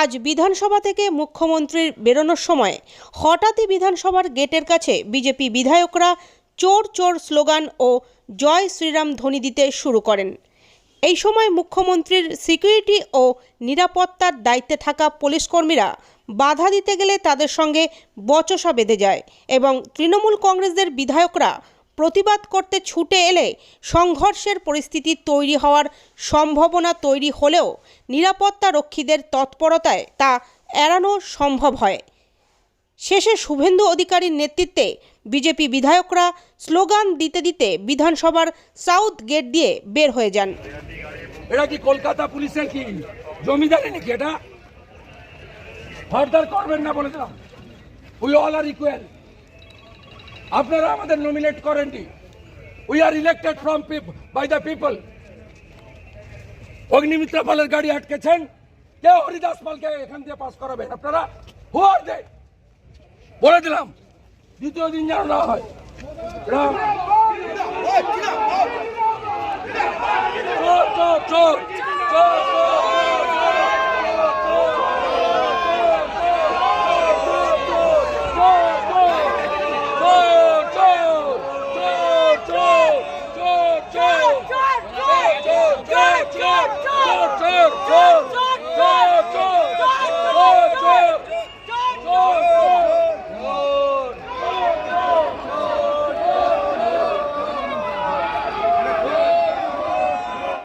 আজ বিধানসভা থেকে মুখ্যমন্ত্রীর বেরোনোর সময় হঠাৎই বিধানসভার গেটের কাছে বিজেপি বিধায়করা চোর চোর স্লোগান ও জয় শ্রীরাম ধ্বনি দিতে শুরু করেন। এই সময় মুখ্যমন্ত্রীর সিকিউরিটি ও নিরাপত্তার দায়িত্বে থাকা পুলিশকর্মীরা বাধা দিতে গেলে তাদের সঙ্গে বচসা বেঁধে যায় এবং তৃণমূল কংগ্রেসদের বিধায়করা প্রতিবাদ করতে ছুটে এলে সংঘর্ষের পরিস্থিতি তৈরি হওয়ার সম্ভাবনা তৈরি হলেও নিরাপত্তা রক্ষীদের তৎপরতায় তা এড়ানো সম্ভব হয়। শেষে শুভেন্দু অধিকারীর নেতৃত্বে বিজেপি বিধায়করা স্লোগান দিতে দিতে বিধানসভার সাউথ গেট দিয়ে বের হয়ে যান। এটা কি কলকাতা পুলিশের কি জমিদারি নাকি এটা? ফার্দার করবেন না উই অল আর ইকুয়াল আপনারা আমাদের নমিনেট করেননি। We are elected from by the people Agnimitra পালের গাড়ি আটকেছেন। কে হরিদাস পালকে এখান দিয়ে পাস করাবেন? আপনারা? হু আর দে বলে দিলাম। দ্বিতীয় দিন যেন না হয়। চোর চোর চোর